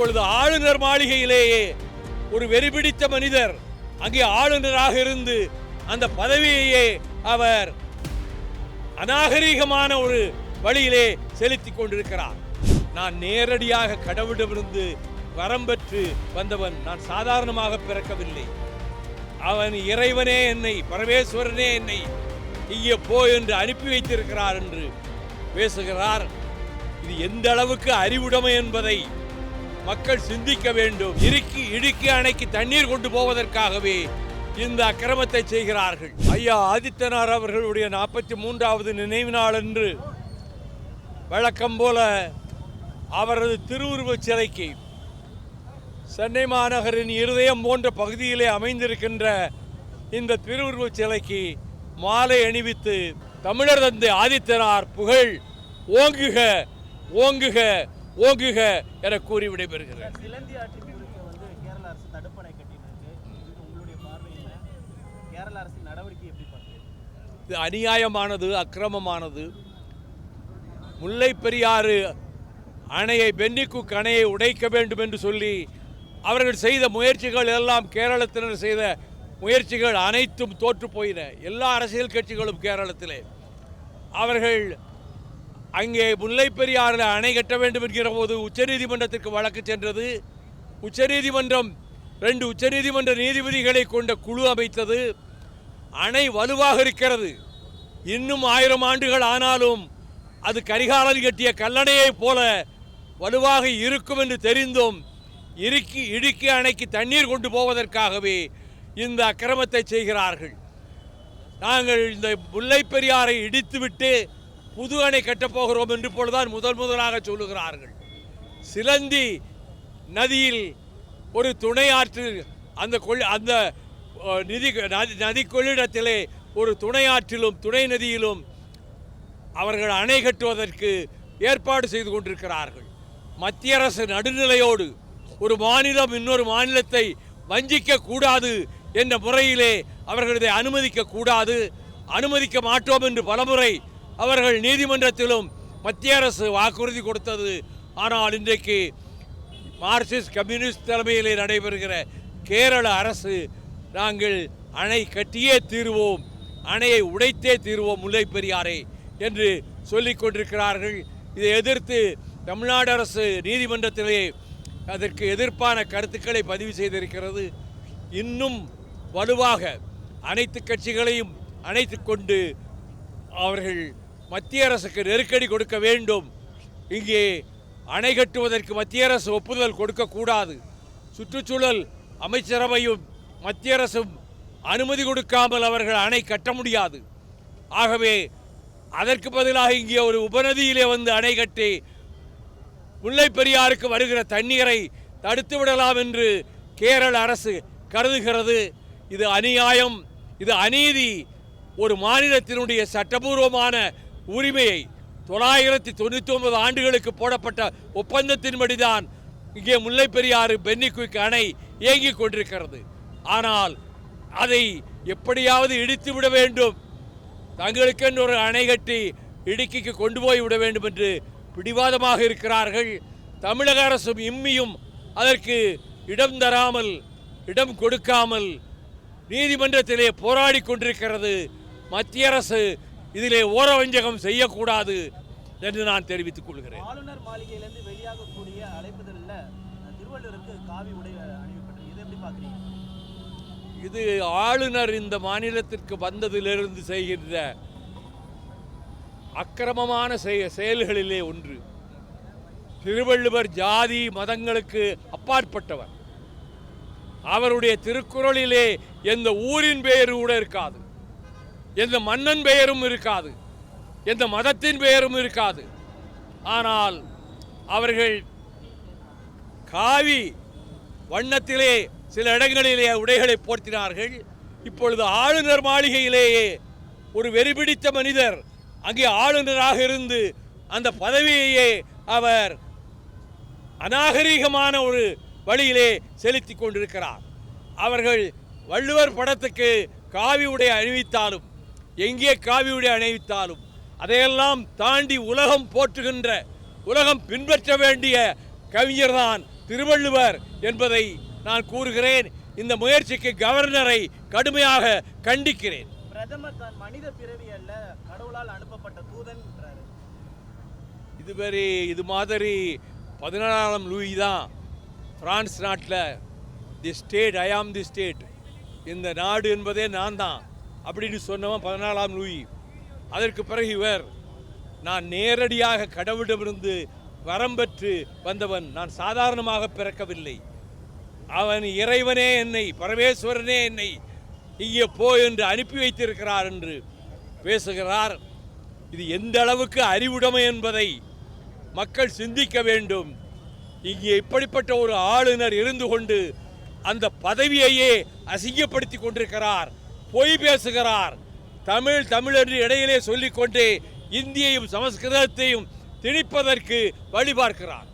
இப்பொழுது ஆளுநர் மாளிகையிலேயே ஒரு வெறிபிடித்த மனிதர் அங்கே ஆளுநராக இருந்து அந்த பதவியையே அவர் அநாகரீகமான ஒரு வழியிலே செலுத்திக் கொண்டிருக்கிறார். நான் நேரடியாக கடவுளிடமிருந்து வரம் பெற்று வந்தவன் நான் சாதாரணமாக பிறக்கவில்லை. அவன் இறைவனே என்னை பரமேஸ்வரனே என்னை இங்கே போ என்று அனுப்பி வைத்திருக்கிறார் என்று பேசுகிறார். இது எந்த அளவுக்கு அறிவுடைமை என்பதை மக்கள் சிந்திக்க வேண்டும். இறுக்கி இடுக்கி அணைக்கு தண்ணீர் கொண்டு போவதற்காகவே இந்த அக்கிரமத்தை செய்கிறார்கள். ஐயா ஆதித்தனார் அவர்களுடைய நாற்பத்தி மூன்றாவது நினைவு நாள் என்று வழக்கம் போல அவரது திருவுருவச் சிலைக்கு சென்னை மாநகரின் இருதயம் போன்ற பகுதியிலே அமைந்திருக்கின்ற இந்த திருவுருவச் சிலைக்கு மாலை அணிவித்து தமிழர் தந்தை ஆதித்தனார் புகழ் ஓங்குக ஓங்குக. ஓங்குக என கூறி விடைபெறுகிறேன் இது அநியாயமானது அக்கிரமமானது. முல்லை பெரியாறு அணையை பென்னிக்குக் அணையை உடைக்க வேண்டும் என்று சொல்லி அவர்கள் செய்த முயற்சிகள் எல்லாம் கேரளத்தினர் செய்த முயற்சிகள் அனைத்தும் தோற்று போயின. எல்லா அரசியல் கட்சிகளும் கேரளத்திலே. அவர்கள் அங்கே முல்லை பெரியாறில் அணை கட்ட வேண்டும் என்கிற போது உச்சநீதிமன்றத்திற்கு வழக்கு சென்றது. உச்சநீதிமன்றம் ரெண்டு உச்சநீதிமன்ற நீதிபதிகளை கொண்ட குழு அமைத்தது. அணை வலுவாக இருக்கிறது. இன்னும் ஆயிரம் ஆண்டுகள் ஆனாலும் அது கரிகாலன் கட்டிய கல்லணையைப் போல வலுவாக இருக்கும் என்று தெரிந்தும் இறுக்கி இடுக்கி அணைக்கு தண்ணீர் கொண்டு போவதற்காகவே இந்த அக்கிரமத்தை செய்கிறார்கள். நாங்கள் இந்த முல்லைப்பெரியாரை இடித்துவிட்டு புது அணை கட்டப்போகிறோம் என்று போலதான் முதல் முதலாக சொல்லுகிறார்கள். சிலந்தி நதியில் ஒரு துணை ஆற்று அந்த கொள் அந்த நிதி நதி நதி கொள்ளிடத்திலே ஒரு துணை ஆற்றிலும் துணை நதியிலும் அவர்கள் அணை கட்டுவதற்கு ஏற்பாடு செய்து கொண்டிருக்கிறார்கள். மத்திய அரசு நடுநிலையோடு ஒரு மாநிலம் இன்னொரு மாநிலத்தை வஞ்சிக்க கூடாது என்ற முறையிலே அவர்கள் இதை அனுமதிக்க கூடாது. அனுமதிக்க மாட்டோம் என்று பலமுறை அவர்கள் நீதிமன்றத்திலும் மத்திய அரசு வாக்குறுதி கொடுத்தது. ஆனால் இன்றைக்கு மார்க்சிஸ்ட் கம்யூனிஸ்ட் தலைமையில் நடைபெறுகிற கேரள அரசு நாங்கள் அணை கட்டியே தீருவோம் அணையை உடைத்தே தீருவோம் முல்லை பெரியாரை என்று சொல்லிக் கொண்டிருக்கிறார்கள். இதை எதிர்த்து தமிழ்நாடு அரசு நீதிமன்றத்திலே அதற்கு எதிர்ப்பான கருத்துக்களை பதிவு செய்திருக்கிறது. இன்னும் வலுவாக அனைத்து கட்சிகளையும் அணைத்து கொண்டு அவர்கள் மத்திய அரசுக்கு நெருக்கடி கொடுக்க வேண்டும். இங்கே அணை கட்டுவதற்கு மத்திய அரசு ஒப்புதல் கொடுக்கக்கூடாது சுற்றுச்சூழல் அமைச்சரவையும் மத்திய அரசும் அனுமதி கொடுக்காமல் அவர்கள் அணை கட்ட முடியாது. ஆகவே அதற்கு பதிலாக இங்கே ஒரு உபநதியிலே வந்து அணை கட்டி முல்லை பெரியாருக்கு வருகிற தண்ணீரை தடுத்து விடலாம் என்று கேரள அரசு கருதுகிறது. இது அநியாயம். இது அநீதி. ஒரு மாநிலத்தினுடைய சட்டபூர்வமான உரிமையை தொள்ளாயிரத்தி தொண்ணூற்றி ஒன்பது ஆண்டுகளுக்கு போடப்பட்ட ஒப்பந்தத்தின்படிதான் இங்கே முல்லை பெரியாறு பென்னிக்குயிக் அணை இயங்கிக் கொண்டிருக்கிறது. ஆனால் அதை எப்படியாவது இடித்து விட வேண்டும். தங்களுக்கென்று ஒரு அணை கட்டி இடுக்கிக்கு கொண்டு போய் விட வேண்டும் என்று பிடிவாதமாக இருக்கிறார்கள். தமிழக அரசும் இம்மியும் அதற்கு இடம் தராமல் இடம் கொடுக்காமல் நீதிமன்றத்திலே போராடி கொண்டிருக்கிறது. மத்திய அரசு இதிலே ஓரவஞ்சகம் செய்யக்கூடாது என்று நான் தெரிவித்துக் கொள்கிறேன். ஆளுநர் மாளிகையிலேருந்து வெளியாகக்கூடிய அழைப்புதலில் திருவள்ளுவருக்கு காவி உடை அணிவிப்பட்டது இதை எப்படி பார்க்குறீங்க? இது ஆளுநர் இந்த மாநிலத்திற்கு வந்ததிலிருந்து செய்கின்ற அக்கிரமமான செய- செயல்களிலே ஒன்று. திருவள்ளுவர் ஜாதி மதங்களுக்கு அப்பாற்பட்டவர். அவருடைய திருக்குறளிலே எந்த ஊரின் பெயர் கூட இருக்காது. எந்த மன்னன் பெயரும் இருக்காது. எந்த மதத்தின் பெயரும் இருக்காது. ஆனால் அவர்கள் காவி வண்ணத்திலே சில இடங்களிலே உடைகளை போர்த்தினார்கள். இப்பொழுது ஆளுநர் மாளிகையிலேயே ஒரு வெறிபிடித்த மனிதர் அங்கே ஆளுநராக இருந்து அந்த பதவியையே அவர் அநாகரீகமான ஒரு வழியிலே செலுத்தி கொண்டிருக்கிறார். அவர்கள் வள்ளுவர் படத்துக்கு காவி உடை அணிவித்தாலும் எங்கே காவி உடை அணிவித்தாலும் அதையெல்லாம் தாண்டி உலகம் போற்றுகின்ற உலகம் பின்பற்ற வேண்டிய கவிஞர்தான் திருவள்ளுவர் என்பதை நான் கூறுகிறேன். இந்த முயற்சிக்கு கவர்னரை கடுமையாக கண்டிக்கிறேன். பிரதமர் தான் மனித பிறவி அல்ல கடவுளால் அனுப்பப்பட்ட தூதன்ன்றாரு இது மாதிரி இது மாதிரி பதினாறாம் லூயி தான் பிரான்ஸ் நாட்டில் தி ஸ்டேட் ஐ ஆம் தி ஸ்டேட். இந்த நாடு என்பதே நான் தான். அப்படின்னு சொன்னவன் பதினாலாம் லூயி அதற்கு பிறகு இவர் நான் நேரடியாக கடவுளிடமிருந்து வரம் பெற்று வந்தவன் நான் சாதாரணமாக பிறக்கவில்லை. அவன் இறைவனே என்னை பரமேஸ்வரனே என்னை இங்கே போ என்று அனுப்பி வைத்திருக்கிறார் என்று பேசுகிறார். இது எந்த அளவுக்கு அறிவுடைமை என்பதை மக்கள் சிந்திக்க வேண்டும். இங்கே இப்படிப்பட்ட ஒரு ஆளுநர் இருந்து கொண்டு அந்த பதவியையே அசிங்கப்படுத்தி கொண்டிருக்கிறார். பொய் பேசுகிறார். தமிழ் தமிழ் என்று இடையிலே சொல்லிக்கொண்டே இந்தியையும் சமஸ்கிருதத்தையும் திணிப்பதற்கு வழி பார்க்கிறார்